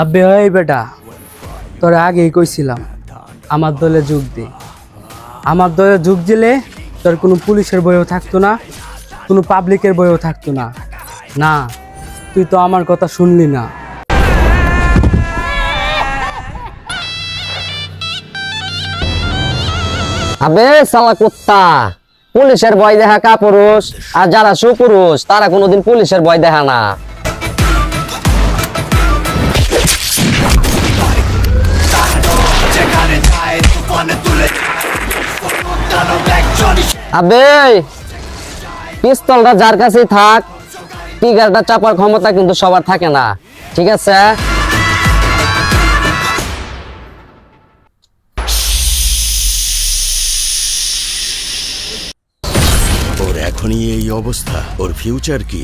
আব্বে ওই বেটা, তোরে আগেই কইছিলাম, আমার দলে যোগ দে। আমার দলে যোগ দিলে তোর কোনো পুলিশের বইও থাকতো না, কোনো পাবলিকের বইও থাকতো না। না, তুই তো আমার কথা শুনলি না। আবে সালা কুত্তা, পুলিশের ভয় দেখা কা পুরুষ আর যারা সুপুরুষ, তারা কোনোদিন পুলিশের ভয় দেখা না। আবে, পিস্তলটা যার কাছেই থাক টিগারটা চাপার ক্ষমতা কিন্তু সবার থাকে না, ঠিক আছে? ওর এখনই এই অবস্থা, ওর ফিউচার কি?